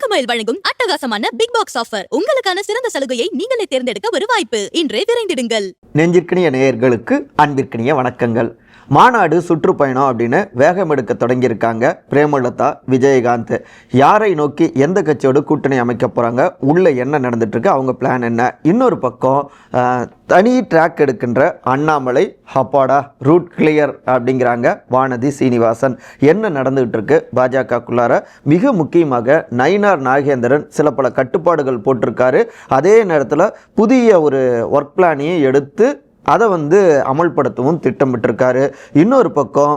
தங்கமயில் வழங்கும் அட்டகாசமான big box offer உங்களுக்கான சிறந்த சலுகையை நீங்களே தேர்ந்தெடுக்க ஒரு வாய்ப்பு. இன்றே விரைந்திடுங்கள். நெஞ்சிற்கினிய நேயர்களுக்கு அன்பிற்கினிய வணக்கங்கள். மாநாடு சுற்றுப்பயணம் அப்படின்னு வேகம் எடுக்க தொடங்கியிருக்காங்க பிரேமலதா விஜயகாந்த். யாரை நோக்கி எந்த கட்சியோடு கூட்டணி அமைக்க போகிறாங்க உள்ளே என்ன நடந்துட்டுருக்கு? அவங்க பிளான் என்ன? இன்னொரு பக்கம் தனி ட்ராக் எடுக்கின்ற அண்ணாமலை ஹப்பாடா ரூட் கிளியர் அப்படிங்கிறாங்க வானதி சீனிவாசன். என்ன நடந்துகிட்டு இருக்கு பாஜகக்குள்ளார? மிக முக்கியமாக நயினார் நாகேந்திரன் சில பல கட்டுப்பாடுகள் போட்டிருக்காரு. அதே நேரத்தில் புதிய ஒரு ஒர்க் பிளானையும் எடுத்து அதை வந்து அமல்படுத்தவும் திட்டமிட்டிருக்காரு. இன்னொரு பக்கம்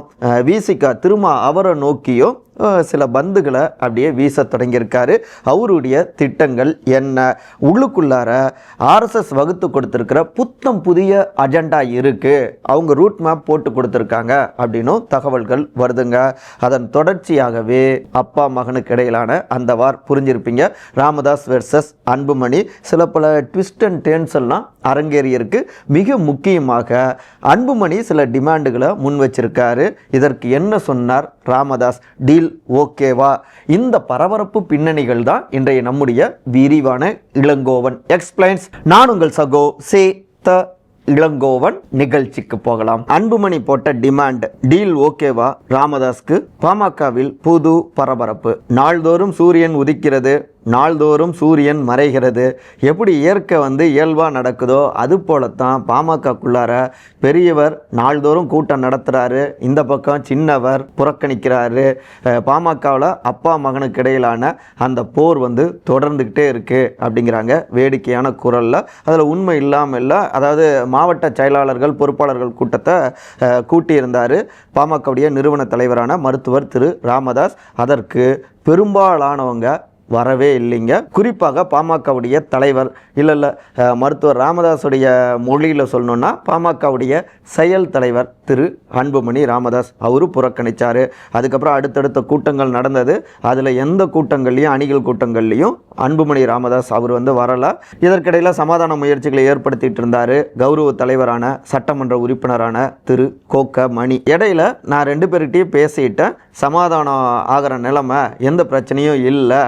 விசிகா திரும்ப அவரை நோக்கியும் சில பந்துகளை அப்படியே வீச தொடங்கியிருக்காரு. அவருடைய திட்டங்கள் என்ன? உள்ளுக்குள்ளார ஆர்எஸ்எஸ் வகுத்து கொடுத்துருக்கிற புத்தம் புதிய அஜெண்டா இருக்குது அவங்க ரூட் மேப் போட்டு கொடுத்துருக்காங்க அப்படின்னும் தகவல்கள் வருதுங்க. அதன் தொடர்ச்சியாகவே அப்பா மகனுக்கு இடையிலான அந்த வார் புரிஞ்சிருப்பீங்க. ராமதாஸ் வெர்சஸ் அன்புமணி. சில பல ட்விஸ்ட் அண்ட் டேர்ன்ஸ் எல்லாம் அரங்கேறியிருக்கு மிக முக்கியமாக அன்புமணி சில டிமாண்டுகளை முன் வச்சிருக்காரு. இதற்கு என்ன சொன்னார் ராமதாஸ் டீல் ஓகேவா? இந்த பரபரப்பு பின்னணிகள் தான் இன்றைய நம்முடைய விரிவான இளங்கோவன் எக்ஸ்பிளைன்ஸ். நான் உங்கள் சகோ சே த இளங்கோவன். நிகழ்ச்சிக்கு போகலாம். அன்புமணி போட்ட டிமாண்ட் டீல் ஓகேவா? ராமதாஸ்க்கு பாமகவில் புது பரபரப்பு. நாள்தோறும் சூரியன் உதிக்கிறது. நாள்தோறும் சூரியன் மறைகிறது. எப்படி இயற்கை வந்து இயல்பாக நடக்குதோ அது போலத்தான் பாமகக்குள்ளார பெரியவர் நாள்தோறும் கூட்டம் நடத்துகிறாரு இந்த பக்கம் சின்னவர் புறக்கணிக்கிறாரு. பாமகவில் அப்பா மகனுக்கு இடையிலான அந்த போர் வந்து தொடர்ந்துக்கிட்டே இருக்குது அப்படிங்கிறாங்க வேடிக்கையான குரலில். அதில் உண்மை இல்லாமல் இல்லை அதாவது மாவட்ட செயலாளர்கள் பொறுப்பாளர்கள் கூட்டத்தை கூட்டியிருந்தார் பாமகவுடைய நிறுவன தலைவரான மருத்துவர் திரு. ராமதாஸ். அதற்கு பெரும்பாலானவங்க வரவே இல்லைங்க. குறிப்பாக பாமகவுடைய தலைவர் இல்லை இல்லை மருத்துவர் ராமதாஸுடைய மொழியில் சொல்லணுன்னா பாமகவுடைய செயல் தலைவர் திரு அன்புமணி ராமதாஸ் அவரு புறக்கணிச்சார். அதுக்கப்புறம் அடுத்தடுத்த கூட்டங்கள் நடந்தது. அதில் எந்த கூட்டங்கள்லையும் அணிகள் கூட்டங்கள்லையும் அன்புமணி ராமதாஸ் அவர் வந்து வரலை. இதற்கிடையில் சமாதான முயற்சிகளை ஏற்படுத்திட்டு இருந்தார். கௌரவ தலைவரான சட்டமன்ற உறுப்பினரான திரு கோக்க மணி இடையில நான் ரெண்டு பேர்கிட்டையும் பேசிட்டேன். சமாதானம் ஆகிற நிலைமை எந்த பிரச்சனையும் இல்லை.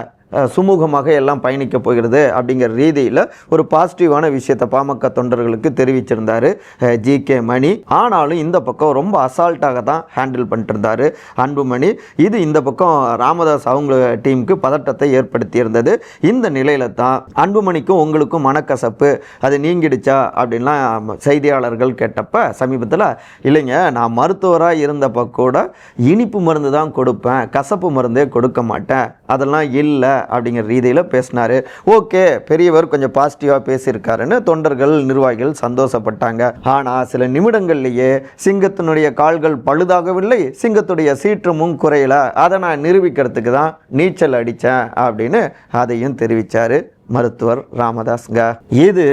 சுமூகமாக எல்லாம் பயணிக்க போகிறது அப்படிங்கிற ரீதியில் ஒரு பாசிட்டிவான விஷயத்தை பாமக தொண்டர்களுக்கு தெரிவிச்சிருந்தாரு ஜி. கே. மணி. ஆனாலும் இந்த பக்கம் ரொம்ப அசால்ட்டாக தான் ஹேண்டில் பண்ணிட்டு அன்புமணி. இது இந்த பக்கம் ராமதாஸ் அவங்க டீமுக்கு பதட்டத்தை ஏற்படுத்தியிருந்தது. இந்த நிலையில தான் அன்புமணிக்கும் உங்களுக்கும் மனக்கசப்பு அது நீங்கிடுச்சா அப்படின்லாம் செய்தியாளர்கள் கேட்டப்ப சமீபத்தில் இல்லைங்க நான் மருத்துவராக இருந்தப்ப கூட இனிப்பு மருந்து தான் கொடுப்பேன் கசப்பு மருந்தே கொடுக்க மாட்டேன் அதெல்லாம் இல்லை அப்படிங்கிற ரீதியில் பேசினார். ஓகே பெரியவர் கொஞ்சம் பாசிட்டிவாக பேசியிருக்காருன்னு தொண்டர்கள் நிர்வாகிகள் சந்தோஷப்பட்டாங்க. ஆனால் சில நிமிடங்கள்லேயே சிங்கத்தினுடைய கால்கள் பழுதாகவில்லை சிங்கத்துடைய சீற்றமும் குறையல. அதை நான் நிரூபிக்கிறதுக்கு தான் நீச்சல் அடித்தேன் அப்படின்னு அதையும் தெரிவித்தார் மருத்துவர் ராமதாஸ்ங்க இது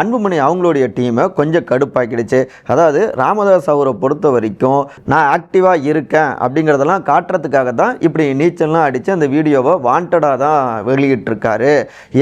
அன்புமணி அவங்களுடைய டீமை கொஞ்சம் கடுப்பாக்கிடுச்சு. அதாவது ராமதாஸ் அவரை பொறுத்த வரைக்கும் நான் ஆக்டிவாக இருக்கேன் அப்படிங்கிறதெல்லாம் காட்டுறதுக்காக தான் இப்படி நீச்சல்லாம் அடித்து அந்த வீடியோவை வாண்டடாக தான் வெளியிட்டிருக்காரு.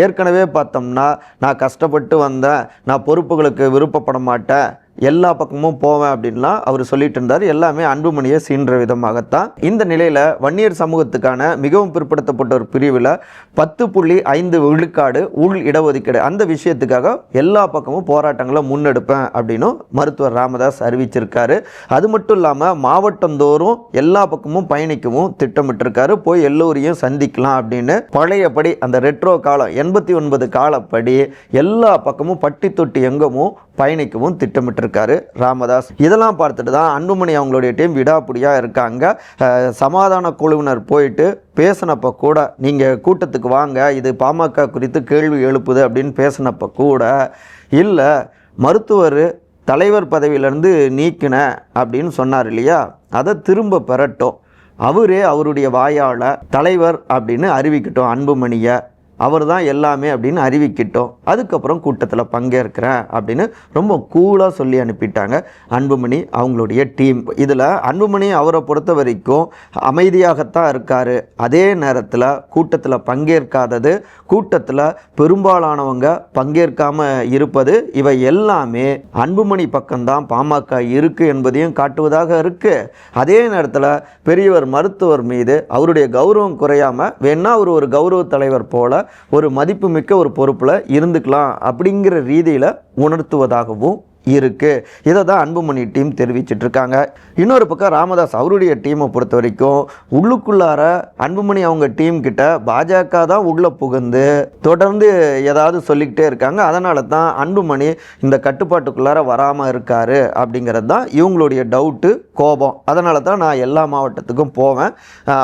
ஏற்கனவே பார்த்தோம்னா நான் கஷ்டப்பட்டு வந்தேன். நான் பொறுப்புகளுக்கு விருப்பப்பட மாட்டேன். எல்லா பக்கமும் போவேன் அப்படின்லாம் அவர் சொல்லிட்டு இருந்தார். எல்லாமே அன்புமணியை சீன்ற விதமாகத்தான். இந்த நிலையில் வன்னியர் சமூகத்துக்கான மிகவும் பிற்படுத்தப்பட்ட ஒரு பிரிவில் பத்து புள்ளி ஐந்து விழுக்காடு உள் இடஒதுக்கீடு. அந்த விஷயத்துக்காக எல்லா பக்கமும் போராட்டங்களை முன்னெடுப்பேன் அப்படின்னும் மருத்துவர் ராமதாஸ் அறிவிச்சிருக்காரு. அது மட்டும் இல்லாமல் மாவட்டந்தோறும் எல்லா பக்கமும் பயணிக்கவும் திட்டமிட்டிருக்காரு. போய் எல்லோரையும் சந்திக்கலாம் அப்படின்னு பழையபடி அந்த ரெட்ரோ காலம் எண்பத்தி ஒன்பது காலப்படி எல்லா பக்கமும் பட்டி தொட்டி எங்கமும் பயணிக்கவும் இருக்கார் ராமதாஸ். இதெல்லாம் பார்த்துட்டு தான் அன்புமணி அவங்களுடைய டீம் விடாப்பிடியாக இருக்காங்க. சமாதான குழுவினர் போயிட்டு பேசினப்போ கூட நீங்கள் கூட்டத்துக்கு வாங்க இது பாமக குறித்து கேள்வி எழுப்புது அப்படின்னு பேசினப்போ கூட இல்லை மருத்துவர் தலைவர் பதவியிலேருந்து நீக்கின அப்படின்னு சொன்னார் இல்லையா? அதை திரும்ப பெறட்டும். அவரே அவருடைய வாயால் தலைவர் அப்படின்னு அறிவிக்கட்டும் அன்புமணியை. அவர் தான் எல்லாமே அப்படின்னு அறிவிக்கிட்டோம். அதுக்கப்புறம் கூட்டத்தில் பங்கேற்கிறேன் அப்படின்னு ரொம்ப கூலாக சொல்லி அனுப்பிட்டாங்க அன்புமணி அவங்களுடைய டீம் இதில் அன்புமணி அவரை பொறுத்த வரைக்கும் அமைதியாகத்தான் இருக்கார். அதே நேரத்தில் கூட்டத்தில் பங்கேற்காதது கூட்டத்தில் பெரும்பாலானவங்க பங்கேற்காமல் இருப்பது இவை எல்லாமே அன்புமணி பக்கம்தான் பாமக இருக்கு என்பதையும் காட்டுவதாக இருக்குது அதே நேரத்தில் பெரியவர் மருத்துவர் மீது அவருடைய கௌரவம் குறையாம வேணா அவர் ஒரு கௌரவ தலைவர் போல ஒரு மதிப்புமிக்க ஒரு பொறுப்பில் இருந்துக்கலாம் அப்படிங்கிற ரீதியில் உணர்த்துவதாகவும் இருக்குது இதை தான் அன்புமணி டீம் தெரிவிச்சிட்ருக்காங்க. இன்னொரு பக்கம் ராமதாஸ் அவருடைய டீமை பொறுத்த வரைக்கும் உள்ளுக்குள்ளார அன்புமணி அவங்க டீம் கிட்ட பாஜக தான் உள்ளே புகுந்து தொடர்ந்து ஏதாவது சொல்லிக்கிட்டே இருக்காங்க. அதனால தான் அன்புமணி இந்த கட்டுப்பாட்டுக்குள்ளார வராமல் இருக்காரு அப்படிங்கிறது தான் இவங்களுடைய டவுட்டு கோபம். அதனால தான் நான் எல்லா மாவட்டத்துக்கும் போவேன்.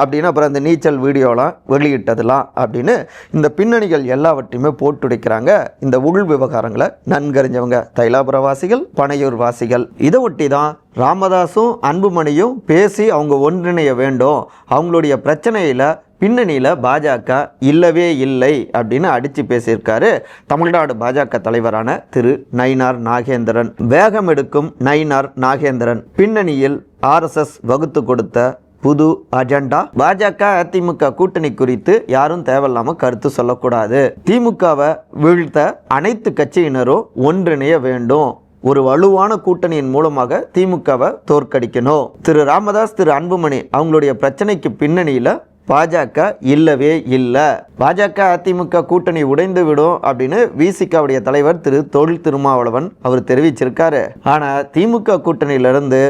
அப்படின்னு அப்புறம் இந்த நீச்சல் வீடியோலாம் வெளியிட்டதெல்லாம் அப்படின்னு இந்த பின்னணிகள் எல்லாவற்றையுமே போட்டுடைக்கிறாங்க இந்த உள் விவகாரங்களை நன்கறிஞ்சவங்க தைலாபுரவாசிகள். வாசிகள் பனையூர் வாசிகள். இதை ஒட்டி தான் ராமதாஸும் அன்புமணியும் பேசி அவங்க ஒன்றிணைய வேண்டும். அவங்களுடைய பிரச்சனையில் பின்னணியில் பாஜக இல்லவே இல்லை அப்படின்னு அடித்து பேசியிருக்காரு தமிழ்நாடு பாஜக தலைவரான திரு நயினார் நாகேந்திரன். வேகம் எடுக்கும் நயினார் நாகேந்திரன். பின்னணியில் ஆர்எஸ்எஸ் வகுத்து கொடுத்த புது அஜெண்டா. பாஜக அதிமுக கூட்டணி குறித்து யாரும் தேவையில்லாம கருத்து சொல்லக்கூடாது. திமுகவை வீழ்த்த அனைத்து கட்சியினரும் ஒன்றிணைய வேண்டும். ஒரு வலுவான கூட்டணியின் மூலமாக திமுகவை தோற்கடிக்கணும். திரு ராமதாஸ் திரு அன்புமணி அவங்களுடைய பிரச்சனைக்கு பின்னணியில் பாஜக இல்லவே இல்லை. பாஜக அதிமுக கூட்டணி உடைந்து விடும் அப்படின்னு விசிகாவுடைய தலைவர் திரு தொழில் திருமாவளவன் அவர் தெரிவிச்சிருக்காரு. ஆனால் திமுக கூட்டணியிலிருந்து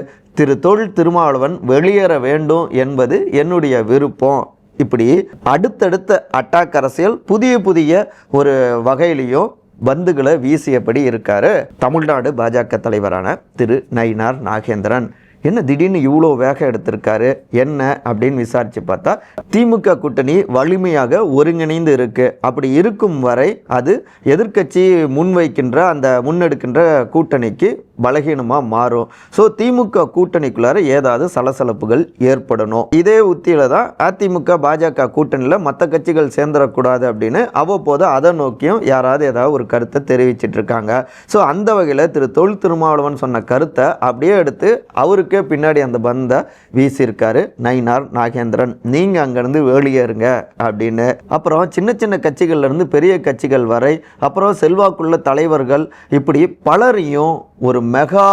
திரு தொழில் திருமாவளவன் வெளியேற வேண்டும் என்பது என்னுடைய விருப்பம். இப்படி அடுத்தடுத்த அட்டாக் அரசியல் புதிய புதிய ஒரு வகையிலையும் பந்துகளை வீசியபடி இருக்காரு. தமிழ்நாடு பாஜக தலைவரான திரு நயினார் நாகேந்திரன். என்ன திடீர்னு இவ்வளோ வேகம் எடுத்திருக்காரு? என்ன அப்படின்னு விசாரித்து பார்த்தா திமுக கூட்டணி வலிமையாக ஒருங்கிணைந்து இருக்கு. அப்படி இருக்கும் வரை அது எதிர்க்கட்சி முன்வைக்கின்ற அந்த முன்னெடுக்கின்ற கூட்டணிக்கு பலகீனமாக மாறும். ஸோ திமுக கூட்டணிக்குள்ளார ஏதாவது சலசலப்புகள் ஏற்படணும். இதே உத்தியில் தான் அதிமுக பாஜக கூட்டணியில் மற்ற கட்சிகள் சேர்ந்துடக்கூடாது அப்படின்னு அவ்வப்போது அதை நோக்கியும் யாராவது ஏதாவது ஒரு கருத்தை தெரிவிச்சிட்டு இருக்காங்க. ஸோ அந்த வகையில் திரு தொல் திருமாவளவன் சொன்ன கருத்தை அப்படியே எடுத்து அவருக்கே பின்னாடி அந்த பந்தை வீசியிருக்காரு நயினார் நாகேந்திரன். நீங்கள் அங்கேருந்து வெளியேறுங்க அப்படின்னு. அப்புறம் சின்ன சின்ன கட்சிகள்லேருந்து பெரிய கட்சிகள் வரை அப்புறம் செல்வாக்குள்ள தலைவர்கள் இப்படி பலரையும் ஒரு மெகா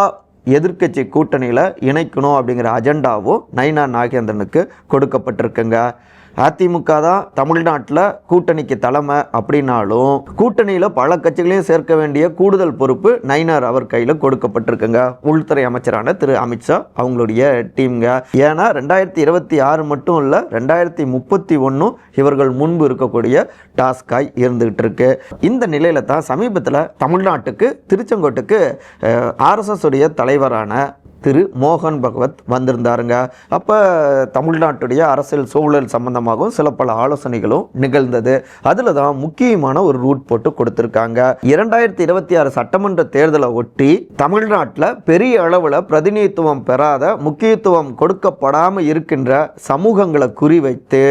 எதிர்க்கட்சி கூட்டணியில் இணைக்கணும் அப்படிங்கிற அஜெண்டாவும் நயினா நாகேந்திரனுக்கு கொடுக்கப்பட்டிருக்குங்க. அதிமுக தான் தமிழ்நாட்டில் கூட்டணிக்கு தலைமை அப்படின்னாலும் கூட்டணியில் பல கட்சிகளையும் சேர்க்க வேண்டிய கூடுதல் பொறுப்பு நைனார் அவர் கையில் கொடுக்கப்பட்டிருக்குங்க. உள்துறை அமைச்சரான திரு அமித்ஷா அவங்களுடைய டீம்ங்க. ஏன்னா ரெண்டாயிரத்தி இருபத்தி ஆறு மட்டும் இல்லை ரெண்டாயிரத்தி முப்பத்தி ஒன்றும் இவர்கள் முன்பு இருக்கக்கூடிய டாஸ்காய் இருந்துகிட்டு இருக்கு இந்த நிலையில தான் சமீபத்தில் தமிழ்நாட்டுக்கு திருச்செங்கோட்டுக்கு ஆர்எஸ்எஸ் உடைய தலைவரான திரு மோகன் பகவத் வந்திருந்தாருங்க. அப்போ தமிழ்நாட்டுடைய அரசியல் சூழல் சம்பந்தமாகவும் சில பல ஆலோசனைகளும் நிகழ்ந்தது. அதில் தான் முக்கியமான ஒரு ரூட் போட்டு கொடுத்துருக்காங்க. இரண்டாயிரத்தி இருபத்தி ஆறு சட்டமன்ற தேர்தலை ஒட்டி தமிழ்நாட்டில் பெரிய அளவில் பிரதிநிதித்துவம் பெறாத முக்கியத்துவம் கொடுக்கப்படாமல் இருக்கின்ற சமூகங்களை குறிவைத்து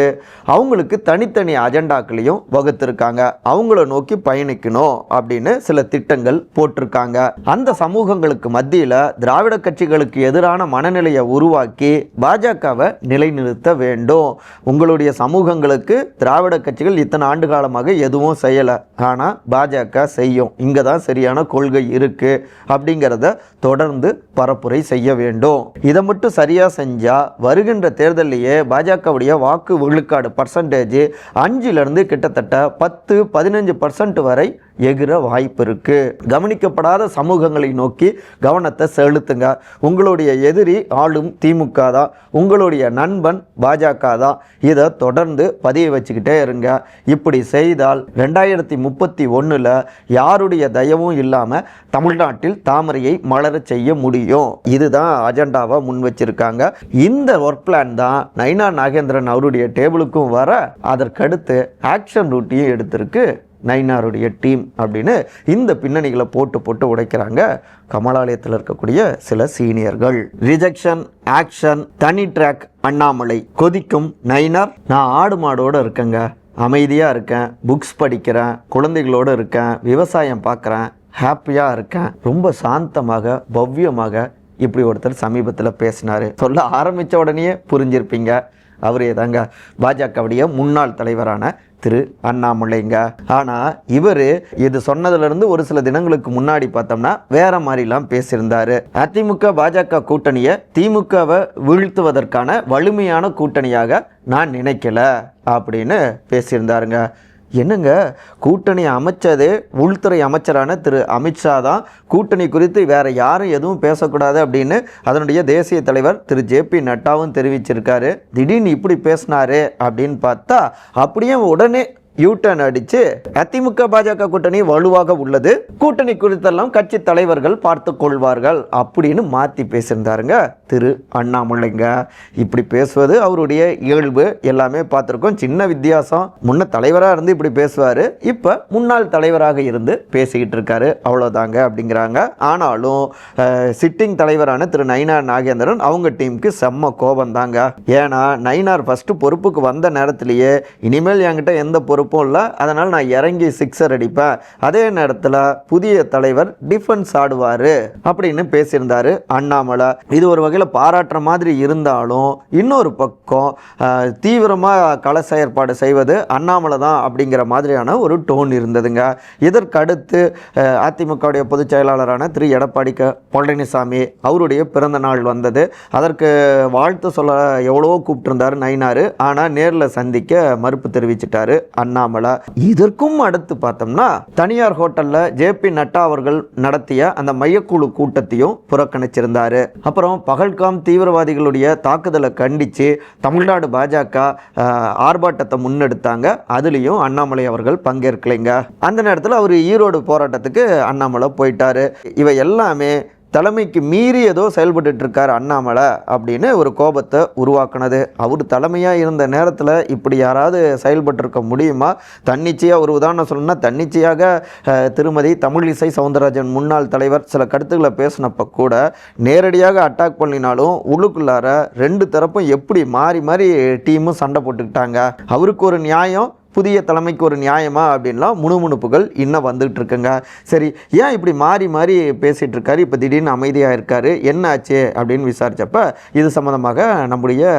அவங்களுக்கு தனித்தனி அஜெண்டாக்களையும் வகுத்திருக்காங்க. அவங்கள நோக்கி பயணிக்கணும் அப்படின்னு சில திட்டங்கள் போட்டிருக்காங்க. அந்த சமூகங்களுக்கு மத்தியில் திராவிட கட்சிகளுக்கு எதிரான மனநிலையை உருவாக்கி பாஜகவை நிலைநிறுத்த வேண்டும். உங்களுடைய சமூகங்களுக்கு திராவிட கட்சிகள் இத்தனை ஆண்டு காலமாக எதுவும் செய்யலை. ஆனால் பாஜக செய்யும். இங்கே தான் சரியான கொள்கை இருக்கு அப்படிங்கிறத தொடர்ந்து பரப்புரை செய்ய வேண்டும். இதை மட்டும் சரியாக செஞ்சால் வருகின்ற தேர்தலையே பாஜகவுடைய வாக்கு விழுக்காடு பர்சன்டேஜ் அஞ்சுலேருந்து கிட்டத்தட்ட பத்து பதினஞ்சு பர்சன்ட் வரை எகிற வாய்ப்பு இருக்குது கவனிக்கப்படாத சமூகங்களை நோக்கி கவனத்தை செலுத்துங்க. உங்களுடைய எதிரி ஆளும் திமுக தான். உங்களுடைய நண்பன் பாஜக தான். இதை தொடர்ந்து பதிய வச்சுக்கிட்டே இருங்க. இப்படி செய்தால் ரெண்டாயிரத்தி முப்பத்தி ஒன்றில் யாருடைய தயவும் இல்லாமல் தமிழ்நாட்டில் தாமரையை மலரச் செய்ய முடியும்? இதுதான் அஜெண்டாவை முன் வச்சிருக்காங்க. இந்த ஒர்க் பிளான் தான் நைனா நாகேந்திரன் அவருடைய டேபிளுக்கும் வர அதற்கடுத்து ஆக்ஷன் ரூட்டையும் எடுத்திருக்கு. நைனாருடைய டீம் அப்படின்னு இந்த பின்னணிகளை போட்டு போட்டு உடைக்கிறாங்க கமலாலயத்தில் இருக்கக்கூடிய சில சீனியர்கள். ரிஜெக்ஷன் ஆக்ஷன் தனி ட்ராக் அண்ணாமலை. கொதிக்கும் நைனார் நான் ஆடு மாடோடு இருக்கேங்க. அமைதியாக இருக்கேன். புக்ஸ் படிக்கிறேன். குழந்தைகளோடு இருக்கேன். விவசாயம் பார்க்குறேன். ஹாப்பியாக இருக்கேன். ரொம்ப சாந்தமாக பவ்யமாக இப்படி ஒருத்தர் சமீபத்தில் பேசினார். சொல்ல ஆரம்பித்த உடனே புரிஞ்சிருப்பீங்க. அவரே தாங்க பாஜகவுடைய முன்னாள் தலைவரான திரு அண்ணாமலைங்க. ஆனால் இவர் இது சொன்னதுலேருந்து ஒரு சில தினங்களுக்கு முன்னாடி பார்த்தோம்னா வேற மாதிரிலாம் பேசியிருந்தாரு. அதிமுக பாஜக கூட்டணியை திமுகவை வீழ்த்துவதற்கான வலிமையான கூட்டணியாக நான் நினைக்கல அப்படின்னு பேசியிருந்தாருங்க. என்னங்க? கூட்டணி அமைச்சதே உள்துறை அமைச்சரான திரு. அமித்ஷா தான். கூட்டணி குறித்து வேறு யாரும் எதுவும் பேசக்கூடாது அப்படின்னு அதனுடைய தேசிய தலைவர் திரு. ஜே. பி. நட்டாவும் தெரிவிச்சிருக்காரு. திடீர்னு இப்படி பேசினாரு அப்படின்னு பார்த்தா அப்படியே உடனே யூட்டர்ன் அடித்து அதிமுக பாஜக கூட்டணி வலுவாக உள்ளது. கூட்டணி குறித்தெல்லாம் கட்சி தலைவர்கள் பார்த்து கொள்வார்கள் அப்படின்னு மாற்றி பேசியிருந்தாருங்க. திரு அண்ணாமலைங்க. இப்படி பேசுவது அவருடைய இயல்பு. எல்லாமே பார்த்துருக்கோம். சின்ன வித்தியாசம். முன்ன தலைவராக இருந்து இப்படி பேசுவார். இப்போ முன்னாள் தலைவராக இருந்து பேசிக்கிட்டு இருக்காரு. அவ்வளோதாங்க அப்படிங்கிறாங்க. ஆனாலும் சிட்டிங் தலைவரான திரு நயினார் நாகேந்திரன் அவங்க டீமுக்கு செம்ம கோபம் தாங்க ஏன்னா நயினார் ஃபஸ்ட்டு பொறுப்புக்கு வந்த நேரத்திலேயே இனிமேல் என்கிட்ட எந்த பொறுப்பும் இல்லை. அதனால் நான் இறங்கி சிக்ஸர் அடிப்பேன். அதே நேரத்தில் புதிய தலைவர் டிஃபென்ஸ் ஆடுவார் அப்படின்னு பேசியிருந்தார் அண்ணாமலை. இது ஒரு வகை வகையில் பாராட்டுற மாதிரி இருந்தாலும் இன்னொரு பக்கம் தீவிரமாக கள செயற்பாடு செய்வது அண்ணாமலை தான் அப்படிங்கிற மாதிரியான ஒரு டோன் இருந்ததுங்க. இதற்கடுத்து அதிமுகவுடைய பொதுச் செயலாளரான திரு. எடப்பாடி க பழனிசாமி அவருடைய பிறந்த நாள் வந்தது. அதற்கு வாழ்த்து சொல்ல எவ்வளவோ கூப்பிட்டுருந்தார் நயினார். ஆனால் நேரில் சந்திக்க மறுப்பு தெரிவிச்சிட்டாரு அண்ணாமலை. இதற்கும் அடுத்து பார்த்தோம்னா தனியார் ஹோட்டலில் ஜேபி நட்டா அவர்கள் நடத்திய அந்த மையக்குழு கூட்டத்தையும் புறக்கணிச்சிருந்தாரு. அப்புறம் பகல் பகல்காம் தீவிரவாதிகளுடைய தாக்குதலை கண்டித்து தமிழ்நாடு பாஜக ஆர்ப்பாட்டத்தை முன்னெடுத்தாங்க. அதுலேயும் அண்ணாமலை அவர்கள் பங்கேற்கலைங்க. அந்த நேரத்தில் அவர் ஈரோடு போராட்டத்துக்கு அண்ணாமலை போயிட்டாரு. இவை எல்லாமே தலைமைக்கு மீறி ஏதோ செயல்பட்டு இருக்கார் அண்ணாமலை அப்படின்னு ஒரு கோபத்தை உருவாக்குனது. அவர் தலைமையாக இருந்த நேரத்தில் இப்படி யாராவது செயல்பட்டிருக்க முடியுமா? தன்னிச்சையாக ஒரு உதாரணம் சொல்லணும்னா தன்னிச்சையாக திருமதி தமிழிசை சவுந்தரராஜன் முன்னாள் தலைவர் சில கருத்துக்களை பேசினப்போ கூட நேரடியாக அட்டாக் பண்ணினாலும் உள்ளுக்குள்ளார ரெண்டு தரப்பும் எப்படி மாறி மாறி டீமும் சண்டை போட்டுக்கிட்டாங்க. அவருக்கு ஒரு நியாயம் புதிய தலைமைக்கு ஒரு நியாயமா அப்படின்லாம் முணுமுணுப்புகள் இன்னும் வந்துகிட்டு இருக்குங்க. சரி ஏன் இப்படி மாறி மாறி பேசிகிட்டு இருக்காரு? இப்போ திடீர்னு அமைதியாக இருக்காரு. என்ன ஆச்சு அப்படின்னு விசாரித்தப்ப இது சம்மந்தமாக நம்முடைய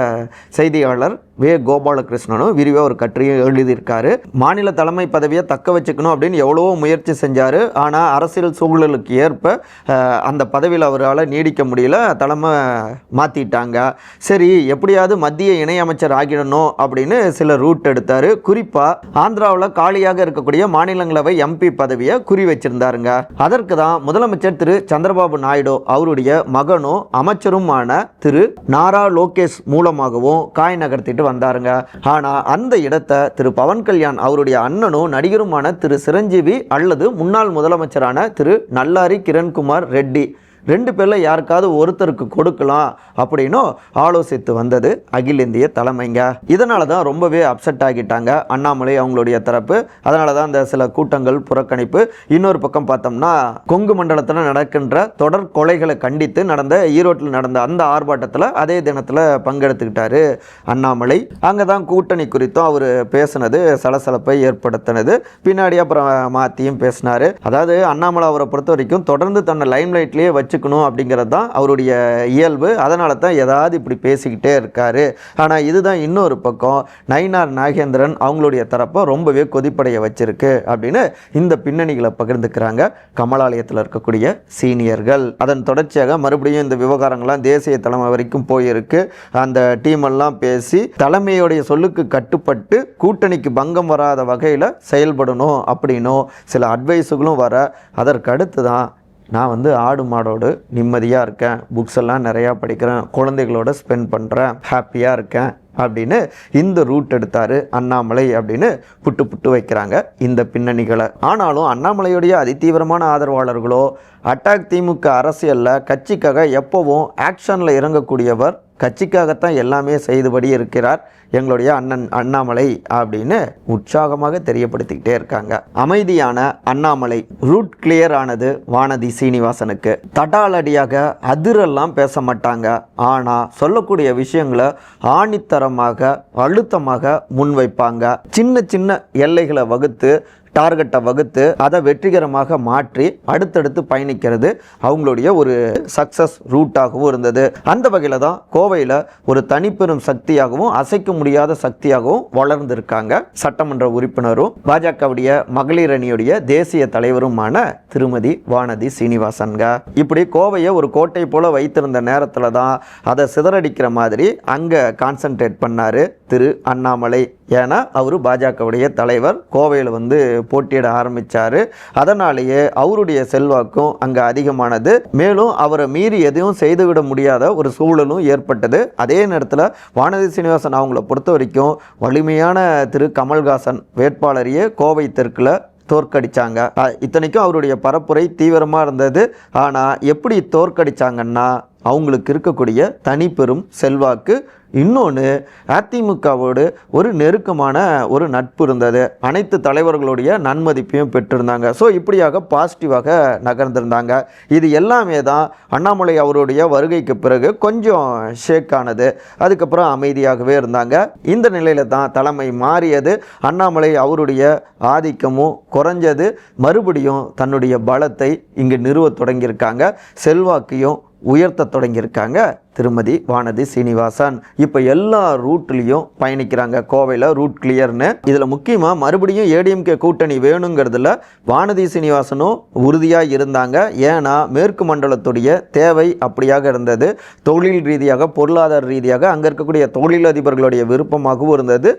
செய்தியாளர் வே. கோபாலகிருஷ்ணனும் விரிவாக ஒரு கட்டுரையும் எழுதியிருக்காரு. மாநில தலைமை பதவியை தக்க வச்சுக்கணும் அப்படின்னு எவ்வளவோ முயற்சி செஞ்சார். ஆனால் அரசியல் சூழலுக்கு ஏற்ப அந்த பதவியில் அவரால் நீடிக்க முடியல. தலைமை மாற்றிட்டாங்க சரி எப்படியாவது மத்திய இணையமைச்சர் ஆகிடணும் அப்படின்னு சில ரூட் எடுத்தார். குறிப்பாக ஆந்திராவில் காலியாக இருக்கக்கூடிய மாநிலங்களவை எம்பி பதவியை குறி வச்சிருந்தாருங்க அதற்கு தான் முதலமைச்சர் திரு சந்திரபாபு நாயுடு அவருடைய மகனும் அமைச்சருமான திரு நாரா லோகேஷ் மூலமாகவும் காய் நகர்த்திட்டு வந்தாருங்க. ஆனால் அந்த இடத்தை திரு பவன் கல்யாண் அவருடைய அண்ணனும் நடிகருமான திரு சிரஞ்சீவி அல்லது முன்னாள் முதலமைச்சரான திரு நல்லாரி கிரண்குமார் ரெட்டி ரெண்டு பேரில் யாருக்காவது ஒருத்தருக்கு கொடுக்கலாம் அப்படின்னும் ஆலோசித்து வந்தது அகில இந்திய தலைமைங்க. இதனால தான் ரொம்பவே அப்செட் ஆகிட்டாங்க. அண்ணாமலை அவங்களுடைய தரப்பு. அதனால தான் அந்த சில கூட்டங்கள் புறக்கணிப்பு. இன்னொரு பக்கம் பார்த்தோம்னா கொங்கு மண்டலத்தில் நடக்கின்ற தொடர் கொலைகளை கண்டித்து நடந்த ஈரோட்டில் நடந்த அந்த ஆர்ப்பாட்டத்தில் அதே தினத்தில் பங்கெடுத்துக்கிட்டாரு அண்ணாமலை. அங்கே தான் கூட்டணி குறித்தும் அவர் பேசினது சலசலப்பை ஏற்படுத்தினது. பின்னாடி அப்புறம் மாற்றியும் பேசினார். அதாவது அண்ணாமலை அவரை பொறுத்த வரைக்கும் தொடர்ந்து தன்னை லைம்லைட்லேயே லைட்லேயே வச்சுக்கணும் அப்படிங்கிறது தான் அவருடைய இயல்பு. அதனால தான் ஏதாவது இப்படி பேசிக்கிட்டே இருக்காரு. ஆனால் இதுதான் இன்னொரு பக்கம். நயினார் நாகேந்திரன் அவங்களுடைய தரப்பை ரொம்பவே கொதிப்படைய வச்சிருக்கு அப்படின்னு இந்த பின்னணிகளை பகிர்ந்துக்கிறாங்க கமலாலயத்தில் இருக்கக்கூடிய சீனியர்கள். அதன் தொடர்ச்சியாக மறுபடியும் இந்த விவகாரங்கள்லாம் தேசிய தலைமை வரைக்கும் போயிருக்கு. அந்த டீம் எல்லாம் பேசி தலைமையுடைய சொல்லுக்கு கட்டுப்பட்டு கூட்டணிக்கு பங்கம் வராத வகையில் செயல்படணும் அப்படின்னும் சில அட்வைஸுகளும் வர. அதற்கு அடுத்து தான் நான் வந்து ஆடு மாடோடு நிம்மதியாக இருக்கேன். புக்ஸ் எல்லாம் நிறையா படிக்கிறேன். குழந்தைகளோட ஸ்பெண்ட் பண்ணுறேன் ஹாப்பியாக இருக்கேன். அப்படின்னு இந்த ரூட் எடுத்தார் அண்ணாமலை அப்படின்னு புட்டு புட்டு வைக்கிறாங்க. இந்த பின்னணிகளை. ஆனாலும் அண்ணாமலையுடைய அதிதீவிரமான ஆதரவாளர்களோ அட்டாக் திமுக அரசியலில் கட்சிக்காக எப்போவும் ஆக்ஷனில் இறங்கக்கூடியவர் கட்சிக்காகத்தான் எல்லாமே செய்தபடி இருக்கிறார் எங்களுடைய அண்ணன் அண்ணாமலை அப்படின்னு உற்சாகமாக தெரியப்படுத்திக்கிட்டே இருக்காங்க. அமைதியான அண்ணாமலை ரூட் கிளியர் ஆனது வானதி சீனிவாசனுக்கு. தடாலடியாக அதிரெல்லாம் பேச மாட்டாங்க. ஆனால் சொல்லக்கூடிய விஷயங்களை ஆணித்த கீழ்த்தரமாக அழுத்தமாக முன்வைப்பாங்க. சின்ன சின்ன எல்லைகளை வகுத்து டார்கெட்டை வகுத்து அதை வெற்றிகரமாக மாற்றி அடுத்தடுத்து பயணிக்கிறது அவங்களுடைய ஒரு சக்சஸ் ரூட்டாகவும் இருந்தது. அந்த வகையில் தான் கோவையில் ஒரு தனிப்பெரும் சக்தியாகவும் அசைக்க முடியாத சக்தியாகவும் வளர்ந்திருக்காங்க சட்டமன்ற உறுப்பினரும். பாஜகவுடைய மகளிர் அணியுடைய தேசிய தலைவருமான திருமதி வானதி சீனிவாசன்க. இப்படி கோவையை ஒரு கோட்டை போல வைத்திருந்த நேரத்தில் தான் அதை சிதறடிக்கிற மாதிரி அங்கே கான்சென்ட்ரேட் பண்ணாரு. திரு அண்ணாமலை. ஏன்னா அவர் பாஜகவுடைய தலைவர். கோவையில் வந்து போட்டியிட ஆரம்பித்தார் அதனாலேயே அவருடைய செல்வாக்கும் அங்கே அதிகமானது. மேலும் அவரை மீறி எதையும் செய்துவிட முடியாத ஒரு சூழலும் ஏற்பட்டது. அதே நேரத்தில் வானதி சீனிவாசன் அவங்கள பொறுத்த வரைக்கும் வலிமையான திரு கமல்ஹாசன் வேட்பாளரையே கோவை தெற்கில் தோற்கடிச்சாங்க. இத்தனைக்கும் அவருடைய பரப்புரை தீவிரமாக இருந்தது. ஆனால் எப்படி தோற்கடிச்சாங்கன்னா அவங்களுக்கு இருக்கக்கூடிய தனிப்பெரும் செல்வாக்கு. இன்னொன்று அதிமுகவோடு ஒரு நெருக்கமான ஒரு நட்பு இருந்தது. அனைத்து தலைவர்களுடைய நன்மதிப்பையும் பெற்றிருந்தாங்க. ஸோ இப்படியாக பாசிட்டிவாக நகர்ந்திருந்தாங்க. இது எல்லாமே தான் அண்ணாமலை அவருடைய வருகைக்கு பிறகு கொஞ்சம் ஷேக் ஆனது. அதுக்கப்புறம் அமைதியாகவே இருந்தாங்க. இந்த நிலையில் தான் தலைமை மாறியது. அண்ணாமலை அவருடைய ஆதிக்கமும் குறைஞ்சது. மறுபடியும் தன்னுடைய பலத்தை இங்கு நிறுவத் தொடங்கியிருக்காங்க. செல்வாக்கையும் உயர்த்த தொடங்கியிருக்காங்க. திருமதி வானதி சீனிவாசன். இப்போ எல்லா ரூட்லேயும் பயணிக்கிறாங்க. கோவையில் ரூட் கிளியர்னு இதில் முக்கியமாக மறுபடியும் ஏடிஎம்கே கூட்டணி வேணுங்கிறதுல வானதி சீனிவாசனும் உறுதியாக இருந்தாங்க. ஏன்னா மேற்கு மண்டலத்துடைய தேவை அப்படியாக இருந்தது. தொழில் ரீதியாக பொருளாதார ரீதியாக அங்கே இருக்கக்கூடிய தொழிலதிபர்களுடைய விருப்பமாகவும் இருந்தது.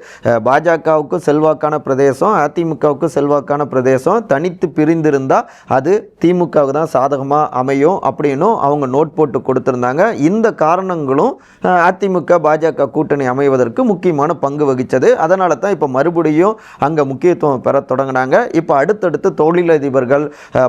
பாஜகவுக்கு செல்வாக்கான பிரதேசம் அதிமுகவுக்கு செல்வாக்கான பிரதேசம். தனித்து பிரிந்திருந்தால் அது திமுகவுக்கு தான் சாதகமாக அமையும் அப்படின்னும் அவங்க நோட் போட்டு கொடுத்துருந்தாங்க. இந்த காரணங்களும் அதிமுக பாஜக கூட்டணி அமைவதற்கு முக்கியமான பங்கு வகித்தது அதனால தான் இப்போ மறுபடியும் அங்கே முக்கியத்துவம் பெற தொடங்கினாங்க. இப்போ அடுத்தடுத்து தொழிலதிபர்கள்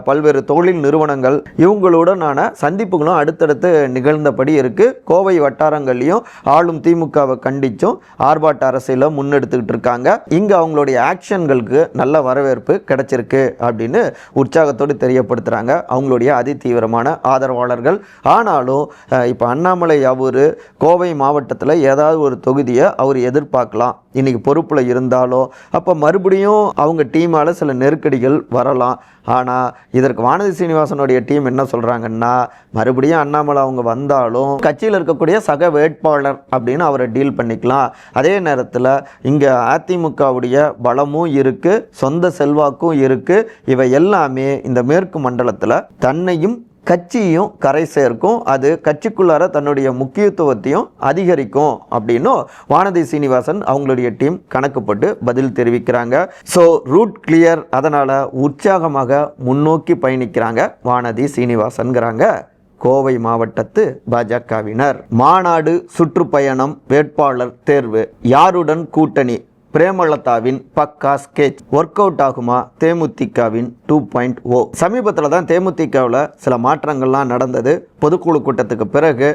பல்வேறு தொழில் நிறுவனங்கள் இவங்களுடனான சந்திப்புகளும் அடுத்தடுத்து நிகழ்ந்தபடி இருக்குது கோவை வட்டாரங்கள்லையும் ஆளும் திமுகவை கண்டித்தும் ஆர்ப்பாட்ட அரசியலை முன்னெடுத்துக்கிட்டு இருக்காங்க. இங்கே அவங்களுடைய ஆக்ஷன்களுக்கு நல்ல வரவேற்பு கிடைச்சிருக்கு அப்படின்னு உற்சாகத்தோடு தெரியப்படுத்துகிறாங்க அவங்களுடைய அதி தீவிரமான ஆதரவாளர்கள். ஆனாலும் இப்போ அண்ணாமலை அவர் கோவை மாவட்டத்தில் ஏதாவது ஒரு தொகுதியை அவர் எதிர்பார்க்கலாம். இன்றைக்கி பொறுப்பில் இருந்தாலும் அப்போ மறுபடியும் அவங்க டீமால் சில நெருக்கடிகள் வரலாம். ஆனால் இதற்கு வானதி சீனிவாசனுடைய டீம் என்ன சொல்கிறாங்கன்னா மறுபடியும் அண்ணாமலை அவங்க வந்தாலும் கட்சியில் இருக்கக்கூடிய சக வேட்பாளர் அப்படின்னு அவரை டீல் பண்ணிக்கலாம். அதே நேரத்தில் இங்கே அதிமுகவுடைய பலமும் இருக்குது சொந்த செல்வாக்கும் இருக்குது இவை எல்லாமே இந்த மேற்கு மண்டலத்தில் தன்னையும் கட்சியும் கரை சேர்க்கும். அது கட்சிக்குள்ளார தன்னுடைய முக்கியத்துவத்தையும் அதிகரிக்கும் அப்படின்னும் வானதி சீனிவாசன் அவங்களுடைய டீம் கணக்குப்பட்டு பதில் தெரிவிக்கிறாங்க. ஸோ ரூட் கிளியர் அதனால் உற்சாகமாக முன்னோக்கி பயணிக்கிறாங்க வானதி சீனிவாசன்கிறாங்க. கோவை மாவட்டத்து பாஜகவினர். மாநாடு சுற்றுப்பயணம் வேட்பாளர் தேர்வு. யாருடன் கூட்டணி? பிரேமலதாவின் பக்கா ஸ்கெச் ஒர்க் அவுட் ஆகுமா? தேமுதிகவின் டூ பாயிண்ட் ஓ oh. சமீபத்தில் தான் தேமுதிகவில் சில மாற்றங்கள்லாம் நடந்தது. பொதுக்குழு கூட்டத்துக்கு பிறகு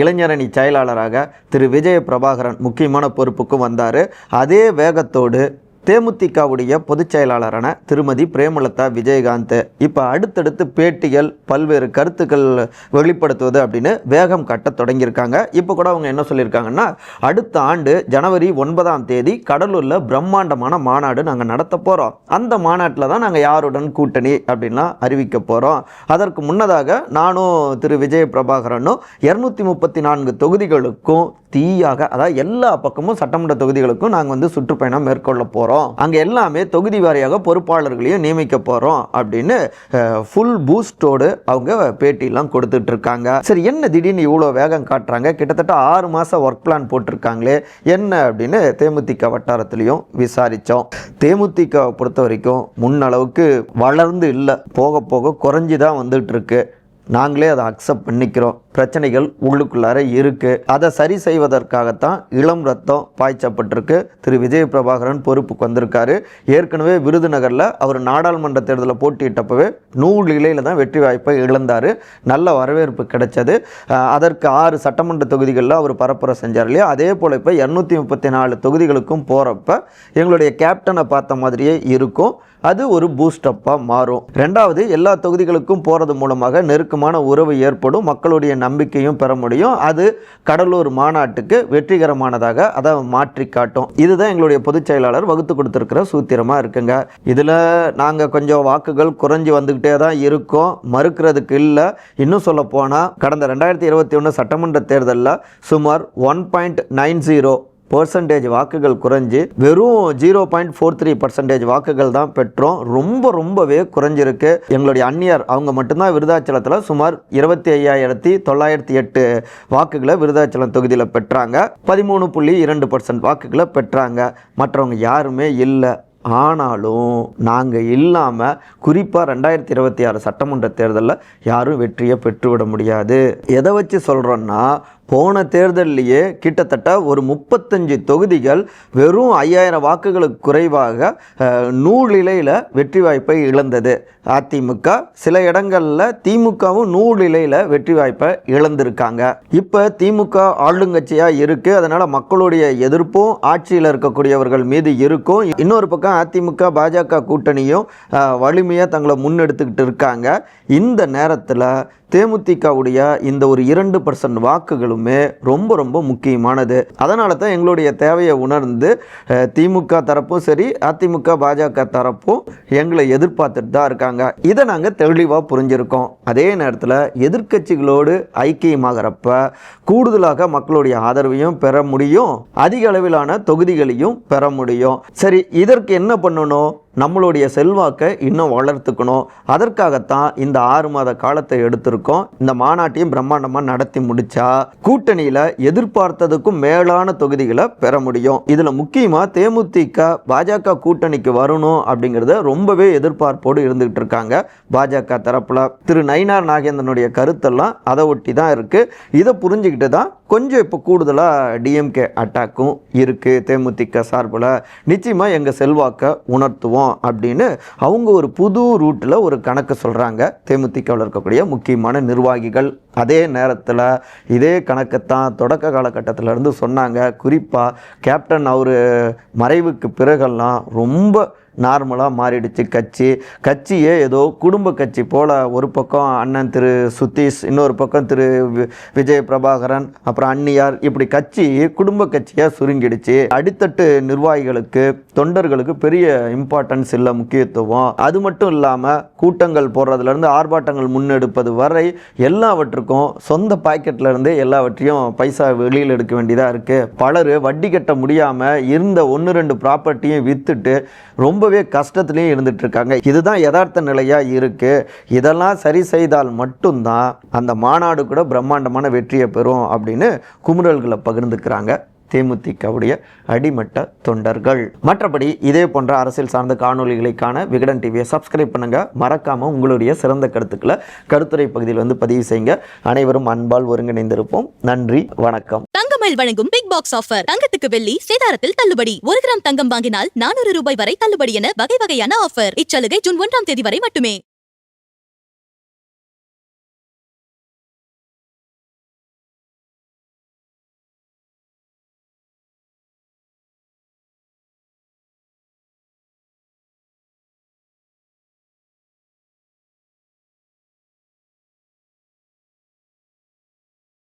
இளைஞரணி செயலாளராக திரு விஜய பிரபாகரன் முக்கியமான பொறுப்புக்கும் வந்தார். அதே வேகத்தோடு தேமுதிகவுடைய பொதுச் செயலாளரான திருமதி பிரேமலதா விஜயகாந்த். இப்போ அடுத்தடுத்து பேட்டிகள் பல்வேறு கருத்துக்கள் வெளிப்படுத்துவது அப்படின்னு வேகம் கட்ட தொடங்கியிருக்காங்க. இப்போ கூட அவங்க என்ன சொல்லியிருக்காங்கன்னா அடுத்த ஆண்டு ஜனவரி ஒன்பதாம் தேதி கடலூரில் பிரம்மாண்டமான மாநாடு நாங்கள் நடத்த போகிறோம் அந்த மாநாட்டில் தான் நாங்கள் யாருடன் கூட்டணி அப்படின்லாம் அறிவிக்க போகிறோம் அதற்கு முன்னதாக நானும் திரு விஜய பிரபாகரனும் இரநூத்தி முப்பத்தி நான்கு தொகுதிகளுக்கும் தீயாக அதாவது எல்லா பக்கமும் சட்டமன்ற தொகுதிகளுக்கும் நாங்கள் வந்து சுற்றுப்பயணம் மேற்கொள்ள போகிறோம் அங்கே எல்லாமே தொகுதி வாரியாக பொறுப்பாளர்களையும் நியமிக்க போகிறோம் அப்படின்னு ஃபுல் பூஸ்டோடு அவங்க பேட்டிலாம் கொடுத்துட்ருக்காங்க. சரி என்ன திடீர்னு இவ்வளோ வேகம் காட்டுறாங்க? கிட்டத்தட்ட ஆறு மாதம் ஒர்க் பிளான் போட்டிருக்காங்களே என்ன அப்படின்னு தேமுதிக வட்டாரத்திலையும் விசாரித்தோம் தேமுதிகவை பொறுத்த வரைக்கும் முன்னளவுக்கு வளர்ந்து இல்லை போக போக குறைஞ்சி தான் வந்துட்டுருக்கு நாங்களே அதை அக்செப்ட் பண்ணிக்கிறோம். பிரச்சனைகள் உள்ளுக்குள்ளார இருக்கு. அதை சரி செய்வதற்காகத்தான் இளம் ரத்தம் பாய்ச்சப்பட்டிருக்கு. திரு. விஜய பிரபாகரன் பொறுப்புக்கு வந்திருக்காரு. ஏற்கனவே விருதுநகரில் அவர் நாடாளுமன்ற தேர்தலில் போட்டியிட்டப்பவே நூறு இலையில் தான் வெற்றி வாய்ப்பை இழந்தார். நல்ல வரவேற்பு கிடைச்சது. அதற்கு ஆறு சட்டமன்ற தொகுதிகளில் அவர் பரப்புரை செஞ்சார் இல்லையா? அதே போல் இப்போ இரநூத்தி முப்பத்தி நாலு தொகுதிகளுக்கும் போகிறப்ப எங்களுடைய கேப்டனை பார்த்த மாதிரியே இருக்கும். அது ஒரு பூஸ்டப்பாக மாறும். ரெண்டாவது எல்லா தொகுதிகளுக்கும் போகிறது மூலமாக நெருக்கமான உறவு ஏற்படும். மக்களுடைய நம்பிக்கையும் பெற முடியும். அது கடலூர் மாநாட்டுக்கு வெற்றிகரமானதாக அதை மாற்றி காட்டும். இதுதான் எங்களுடைய பொதுச் செயலாளர் வகுத்து கொடுத்துருக்கிற சூத்திரமாக இருக்குங்க. இதில் நாங்கள் கொஞ்சம் வாக்குகள் குறைஞ்சி வந்துக்கிட்டே தான் இருக்கோம். மறுக்கிறதுக்கு இல்லை. இன்னும் சொல்ல போனால் கடந்த ரெண்டாயிரத்தி இருபத்தி ஒன்று சட்டமன்ற தேர்தலில் சுமார் one point nine zero percentage வாக்குகள் குறைஞ்சி வெறும் zero point four three percentage வாக்குகள் தான் பெற்றோம். ரொம்ப ரொம்பவே குறைஞ்சிருக்கு. எங்களுடைய அந்நியர் அவங்க மட்டும்தான் விருதாச்சலத்தில் சுமார் இருபத்தி ஐயாயிரத்தி தொள்ளாயிரத்தி எட்டு வாக்குகளை விருதாச்சலம் தொகுதியில் பெற்றாங்க. பதிமூணு புள்ளி இரண்டு பர்சன்ட் வாக்குகளை பெற்றாங்க. மற்றவங்க யாருமே இல்லை. ஆனாலும் நாங்கள் இல்லாமல் குறிப்பாக ரெண்டாயிரத்தி இருபத்தி ஆறு சட்டமன்ற தேர்தலில் யாரும் வெற்றியை பெற்றுவிட முடியாது. எதை வச்சு சொல்கிறோன்னா போன தேர்தல்லையே கிட்டத்தட்ட ஒரு முப்பத்தஞ்சு தொகுதிகள் வெறும் ஐயாயிரம் வாக்குகளுக்கு குறைவாக நூலிலையில் வெற்றி வாய்ப்பை இழந்தது. அதிமுக சில இடங்களில் திமுகவும் நூலிலையில் வெற்றி வாய்ப்பை இழந்திருக்காங்க. இப்போ திமுக ஆளுங்கட்சியாக இருக்குது அதனால் மக்களுடைய எதிர்ப்பும் ஆட்சியில் இருக்கக்கூடியவர்கள் மீது இருக்கும். இன்னொரு பக்கம் அதிமுக பாஜக கூட்டணியும் வலிமையாக தங்களை முன்னெடுத்துக்கிட்டு இருக்காங்க. இந்த நேரத்தில் தேமுதிகவுடைய இந்த ஒரு இரண்டு பர்சன்ட் வாக்குகளுமே ரொம்ப ரொம்ப முக்கியமானது. அதனால தான் எங்களுடைய தேவையை உணர்ந்து திமுக தரப்பும் சரி அதிமுக பாஜக தரப்பும் எங்களை எதிர்பார்த்துட்டு தான் இருக்காங்க. இதை நாங்கள் தெளிவாக புரிஞ்சிருக்கோம். அதே நேரத்தில் எதிர்க்கட்சிகளோடு ஐக்கியமாகறப்ப கூடுதலாக மக்களுடைய ஆதரவையும் பெற முடியும். அதிக அளவிலான தொகுதிகளையும் பெற முடியும். சரி இதற்கு என்ன பண்ணணும்? நம்மளுடைய செல்வாக்கை இன்னும் வளர்த்துக்கணும். அதற்காகத்தான் இந்த ஆறு மாத காலத்தை எடுத்திருக்கோம். இந்த மாநாட்டையும் பிரம்மாண்டமாக நடத்தி முடிச்சா கூட்டணியில் எதிர்பார்த்ததுக்கும் மேலான தொகுதிகளை பெற முடியும். இதில் முக்கியமாக தேமுதிக பாஜக கூட்டணிக்கு வரணும் அப்படிங்கிறத ரொம்பவே எதிர்பார்ப்போடு இருந்துகிட்டு இருக்காங்க பாஜக தரப்பில். திரு நயினார் நாகேந்திரனுடைய கருத்தெல்லாம் அதை ஒட்டி தான் இருக்குது இதை புரிஞ்சுக்கிட்டு தான் கொஞ்சம் இப்போ கூடுதலாக டிஎம்கே அட்டாக்கும் இருக்குது தேமுதிக சார்பில் நிச்சயமாக எங்கள் செல்வாக்கை உணர்த்துவோம் அப்படின்னு அவங்க ஒரு புது ரூட்டில் ஒரு கணக்கு சொல்கிறாங்க தேமுதிகவில் இருக்கக்கூடிய முக்கியமான நிர்வாகிகள் அதே நேரத்தில் இதே கணக்கைத்தான் தொடக்க காலகட்டத்தில் இருந்து சொன்னாங்க. குறிப்பாக கேப்டன் அவர் மறைவுக்கு பிறகெல்லாம் ரொம்ப நார்மலாக மாறிடுச்சு கட்சி. கட்சியே ஏதோ குடும்ப கட்சி போல் ஒரு பக்கம் அண்ணன் திரு சுதீஷ் இன்னொரு பக்கம் திரு விஜய் பிரபாகரன் அப்புறம் அன்னியார் இப்படி கட்சி குடும்ப கட்சியாக சுருங்கிடுச்சு. அடித்தட்டு நிர்வாகிகளுக்கு தொண்டர்களுக்கு பெரிய இம்பார்ட்டன்ஸ் இல்லை முக்கியத்துவம். அது மட்டும் இல்லாமல் கூட்டங்கள் போடுறதுலேருந்து ஆர்ப்பாட்டங்கள் முன்னெடுப்பது வரை எல்லாவற்றுக்கும் சொந்த பாக்கெட்லேருந்து எல்லாவற்றையும் பைசா வெளியில் எடுக்க வேண்டியதாக இருக்குது பலர் வட்டி கட்ட முடியாமல் இருந்த ஒன்று ரெண்டு ப்ராப்பர்ட்டியும் விற்றுட்டு ரொம்பவே கஷ்டத்துலேயும் இருந்துகிட்ருக்காங்க இதுதான் யதார்த்த நிலையாக இருக்குது இதெல்லாம் சரி செய்தால் மட்டும்தான் அந்த மாநாடு கூட பிரம்மாண்டமான வெற்றியை பெறும் அப்படின்னு குமுறல்களை பகிர்ந்துக்கிறாங்க. தேமுதிகவுடைய அடிமட்ட தொண்டர்கள். மற்றபடி இதே போன்ற அரசியல் சார்ந்த காணொலிகளுக்கான விகடன் டிவியை சப்ஸ்கிரைப் பண்ணுங்க. மறக்காம உங்களுடைய சிறந்த கருத்துக்களை கருத்துரை பகுதியில் வந்து பதிவு செய்யுங்க. அனைவரும் அன்பால் ஒருங்கிணைந்திருப்போம். நன்றி வணக்கம். தங்கமயில் வழங்கும் பிக் பாக்ஸ் ஆஃபர் தங்கத்துக்கு வெள்ளி சேதாரத்தில் தள்ளுபடி. ஒரு கிராம் தங்கம் வாங்கினால் நானூறு ரூபாய் வரை தள்ளுபடி என வகை வகையான ஆஃபர் இச்சலுகை ஜூன் ஒன்றாம் தேதி வரை மட்டுமே.